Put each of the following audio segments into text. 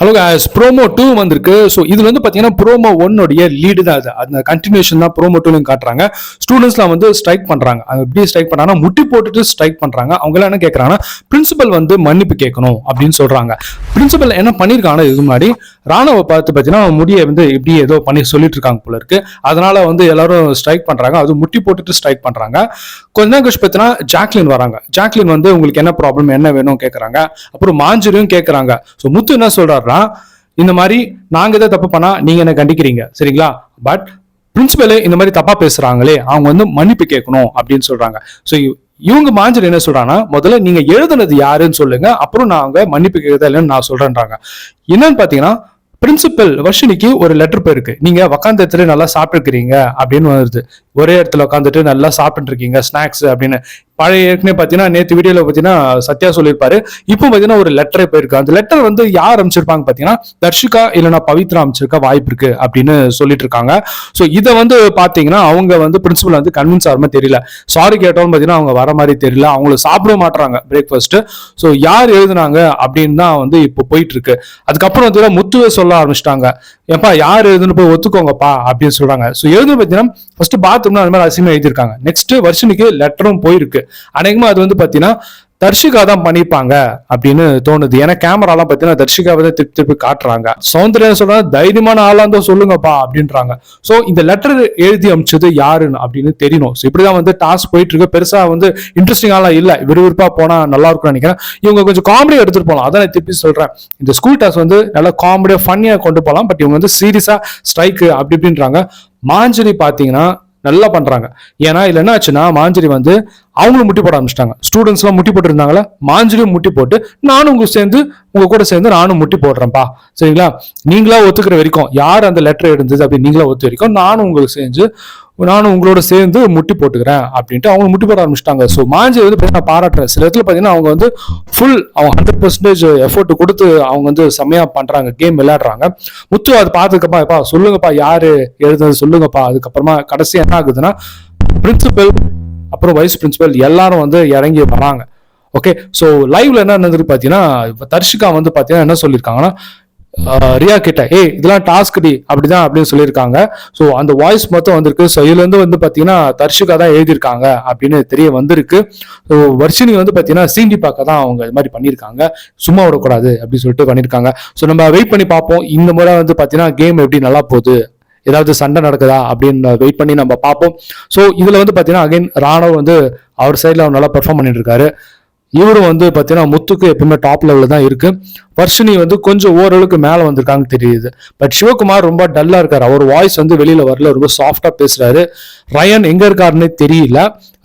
Hello guys promo two வந்திருக்கு. So இதுல வந்து பார்த்தீங்கன்னா ப்ரோமோ ஒன்னுடைய லீடு தான் அது அந்த கண்டினியூஷன் தான் ப்ரோமோ டூலையும் காட்டுறாங்க. ஸ்டூடெண்ட்ஸ்லாம் வந்து ஸ்ட்ரைக் பண்ணுறாங்க அது எப்படி ஸ்ட்ரைக் பண்ணாங்கன்னா முட்டி போட்டுட்டு ஸ்ட்ரைக் பண்ணுறாங்க அவங்க எல்லாம் என்ன கேட்கறாங்கன்னா பிரின்சிபல் வந்து மன்னிப்பு கேட்கணும் அப்படின்னு சொல்கிறாங்க பிரின்சிபல் என்ன பண்ணியிருக்காங்கன்னா இதுக்கு முன்னாடி ராணுவ பார்த்து பார்த்தீங்கன்னா முடியை வந்து இப்படி ஏதோ பண்ணி சொல்லிட்டு இருக்காங்க போல இருக்கு. அதனால வந்து எல்லாரும் ஸ்ட்ரைக் பண்ணுறாங்க அது முட்டி போட்டுட்டு ஸ்ட்ரைக் பண்ணுறாங்க கொஞ்ச நேரம் கழிச்சு பார்த்தீங்கன்னா ஜாக்லின் வராங்க. ஜாக்லின் வந்து உங்களுக்கு என்ன ப்ராப்ளம் என்ன வேணும் கேட்குறாங்க அப்புறம் மாஞ்சிரியும் கேட்குறாங்க ஸோ முத்து என்ன சொல்றாருன்னா இந்த மாதிரி நாங்க எதாவது தப்பு பண்ணா நீங்க என்ன கண்டிக்கிறீங்க. சரிங்களா? பட் பிரின்சிபலே இந்த மாதிரி தப்பா பேசுறாங்களே அவங்க வந்து மன்னிப்பு கேட்கணும் அப்படின்னு சொல்றாங்க. ஸோ இவங்க மாஞ்சர் என்ன சொல்றாங்கன்னா முதல்ல நீங்க எழுதுனது யாருன்னு சொல்லுங்க அப்புறம் நாங்க மன்னிப்பு கேட்கறதா இல்லைன்னு நான் சொல்றேன்றாங்க. என்னன்னு பாத்தீங்கன்னா பிரின்சிபல் வர்ஷினிக்கு ஒரு லெட்டர் போயிருக்கு. நீங்க உக்காந்த இடத்துல நல்லா சாப்பிட்டுருக்கிறீங்க அப்படின்னு வருது. ஒரே இடத்துல உட்காந்துட்டு நல்லா சாப்பிட்டு இருக்கீங்க ஸ்நாக்ஸ் அப்படின்னு. பழைய ஏற்கனவே பார்த்தீங்கன்னா நேற்று வீடியோவில் பார்த்தீங்கன்னா சத்யா சொல்லியிருப்பாரு. இப்போ பார்த்தீங்கன்னா ஒரு லெட்டரே போயிருக்கு. அந்த லெட்டர் வந்து யார் அமைச்சிருப்பாங்க பார்த்தீங்கன்னா தர்ஷிகா இல்லைன்னா பவித்ரா அமைச்சிருக்க வாய்ப்பு இருக்கு அப்படின்னு சொல்லிட்டு இருக்காங்க ஸோ இதை வந்து பார்த்தீங்கன்னா அவங்க வந்து பிரின்சிபல் வந்து கன்வின்ஸ் ஆகிற மாதிரி தெரியல. சாரி கேட்டோம்னு பார்த்தீங்கன்னா அவங்க வர மாதிரி தெரியல. அவங்கள சாப்பிட மாட்டுறாங்க பிரேக்ஃபாஸ்ட் ஸோ யார் எழுதுனாங்க அப்படின்னு தான் வந்து இப்போ போயிட்டு இருக்கு அதுக்கப்புறம் வந்து முத்துவே சொல்ல ஆரம்பிச்சிட்டாங்க. ஏப்பா யார் எழுதுன்னு போய் ஒத்துக்கோங்கப்பா அப்படின்னு சொல்றாங்க. ஸோ எழுதுன்னு பார்த்தீங்கன்னா ஃபர்ஸ்ட் பாத்ரூம்னா அந்த மாதிரி அசிமா எழுதியிருக்காங்க. நெக்ஸ்ட் வருஷனுக்கு லெட்டரும் போயிருக்கு. அநேகமா அது வந்து பார்த்தீங்கன்னா தர்ஷிகா தான் பண்ணிப்பாங்க அப்படின்னு தோணுது. ஏன்னா கேமராலாம் பார்த்தீங்கன்னா தர்ஷிகாவை தான் திருப்பி திருப்பி காட்டுறாங்க. சௌந்தர்யா சொல்றாங்க தைரியமான ஆளா இருந்தால் சொல்லுங்கப்பா அப்படின்றாங்க. ஸோ இந்த லெட்டர் எழுதி அமிச்சது யாருன்னு அப்படின்னு தெரியணும். ஸோ இப்படிதான் வந்து டாஸ்க் போயிட்டு இருக்கு பெருசா வந்து இன்ட்ரெஸ்டிங்காலாம் இல்லை. விறுவிறுப்பா போனா நல்லா இருக்கும்னு நினைக்கிறேன். இவங்க கொஞ்சம் காமெடியா எடுத்துட்டு போகலாம் அதான் திருப்பி சொல்றேன். இந்த ஸ்கூல் டாஸ்க் வந்து நல்லா காமெடியா ஃபன்னியா கொண்டு போகலாம் பட் இவங்க வந்து சீரியஸா ஸ்ட்ரைக்கு அப்படி இப்படின்றாங்க. மாஞ்சரி பாத்தீங்கன்னா நல்லா பண்றாங்க. ஏன்னா இல்ல என்ன ஆச்சுன்னா மாஞ்சரி வந்து அவங்களும் முட்டி போட ஆரம்பிச்சிட்டாங்க. ஸ்டூடெண்ட்ஸ்லாம் முட்டி போட்டு மாஞ்சிலையும் முட்டி போட்டு நானும் உங்களுக்கு சேர்ந்து உங்க கூட சேர்ந்து நானும் முட்டி போடுறேன்ப்பா. சரிங்களா? நீங்களா ஒத்துக்கிற வரைக்கும் யார் அந்த லெட்டர் எடுத்தது அப்படின்னு நீங்களா ஒத்து வரைக்கும் நானும் உங்களுக்கு செஞ்சு நானும் உங்களோட சேர்ந்து முட்டி போட்டுக்கிறேன் அப்படின்ட்டு அவங்க முட்டி போட ஆரம்பிச்சிட்டாங்க. ஸோ மாஞ்சி வந்து பார்த்தீங்கன்னா நான் பாராட்டுறேன். சில இடத்துல பார்த்தீங்கன்னா அவங்க வந்து ஃபுல் அவங்க ஹண்ட்ரட் பர்சன்டேஜ் எஃபோர்ட் கொடுத்து அவங்க வந்து செம்மையாக பண்ணுறாங்க கேம் விளையாடுறாங்க. முத்து அது பார்த்துக்கப்பா எப்பா சொல்லுங்கப்பா யார் எழுதுனது சொல்லுங்கப்பா. அதுக்கப்புறமா கடைசி என்ன ஆகுதுன்னா பிரின்சிபல் அப்புறம் வைஸ் பிரின்சிபல் எல்லாரும் வந்து இறங்கி வராங்க. ஓகே ஸோ லைவ்ல என்ன நடந்தது பார்த்தீங்கன்னா தர்ஷிகா வந்து பார்த்தீங்கன்னா என்ன சொல்லியிருக்காங்கன்னா ரியா கிட்ட ஏய் இதெல்லாம் டாஸ்க் டி அப்படிதான் அப்படின்னு சொல்லியிருக்காங்க. ஸோ அந்த வாய்ஸ் மொத்தம் வந்திருக்கு. ஸோ இதுல இருந்து வந்து பார்த்தீங்கன்னா தர்ஷிகா தான் எழுதியிருக்காங்க அப்படின்னு தெரிய வந்திருக்கு. ஸோ வர்ஷினி வந்து பார்த்தீங்கன்னா சீண்டி பார்க்க தான் அவங்க இது மாதிரி பண்ணியிருக்காங்க. சும்மா விடக்கூடாது அப்படின்னு சொல்லிட்டு பண்ணியிருக்காங்க. ஸோ நம்ம வெயிட் பண்ணி பார்ப்போம். இந்த முறை வந்து பார்த்தீங்கன்னா கேம் எப்படி நல்லா போகுது ஏதாவது சண்டை நடக்குதா அப்படின்னு வெயிட் பண்ணி நம்ம பார்ப்போம். ஸோ இதில் வந்து பார்த்தீங்கன்னா அகைன் ராணவ் வந்து அவர் சைடில் அவர் நல்லா பெர்ஃபார்ம் பண்ணிட்டு இருக்காரு. இவரும் வந்து பார்த்தீங்கன்னா முத்துக்கு எப்பவுமே டாப் லெவலில் தான் இருக்குது வர்ஷினி வந்து கொஞ்சம் ஓரளவுக்கு மேலே வந்திருக்காங்க தெரியுது. பட் சிவகுமார் ரொம்ப டல்லாக இருக்கார். அவர் வாய்ஸ் வந்து வெளியில் வரல. ரொம்ப சாஃப்டாக பேசுகிறாரு ரயன் எங்கே இருக்காருன்னு தெரியல.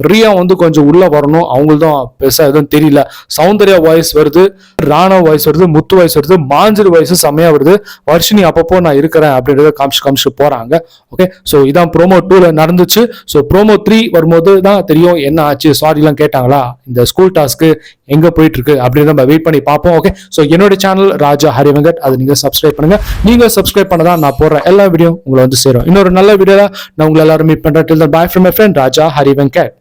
ரியா வந்து கொஞ்சம் உள்ளே வரணும். அவங்களும் பெருசாக எதுவும் தெரியல. சௌந்தர்யா வாய்ஸ் வருது. ராணா வாய்ஸ் வருது. முத்து வாய்ஸ் வருது. மாஞ்சர் வாய்ஸ் செம்மையாக வருது. வர்ஷினி அப்பப்போ நான் இருக்கிறேன் அப்படின்றத காமிச்சு காமிச்சு போகிறாங்க ஓகே ஸோ இதான் ப்ரோமோ டூவில் நடந்துச்சு. ஸோ ப்ரோமோ த்ரீ வரும்போது தான் தெரியும் என்ன ஆச்சு. சாரிலாம் கேட்டாங்களா? இந்த ஸ்கூல் டாஸ்க்கு எங்கே போயிட்டுருக்கு அப்படின்னு நம்ம வெயிட் பண்ணி பார்ப்போம். ஓகே ஸோ என்னோட சேனல் ராஜா ஹரிவெங்கட். அதை நீங்க சப்ஸ்கிரைப் பண்ணுங்க. நீங்க சப்ஸ்கிரைப் பண்ணதான் நான் போடுற எல்லா வீடியோ உங்களை வந்து சேரும். இன்னொரு நல்ல வீடியோ நான் உங்களை எல்லாரும் மீட் பண்றேன். Bye from my friend Raja Harivenkat.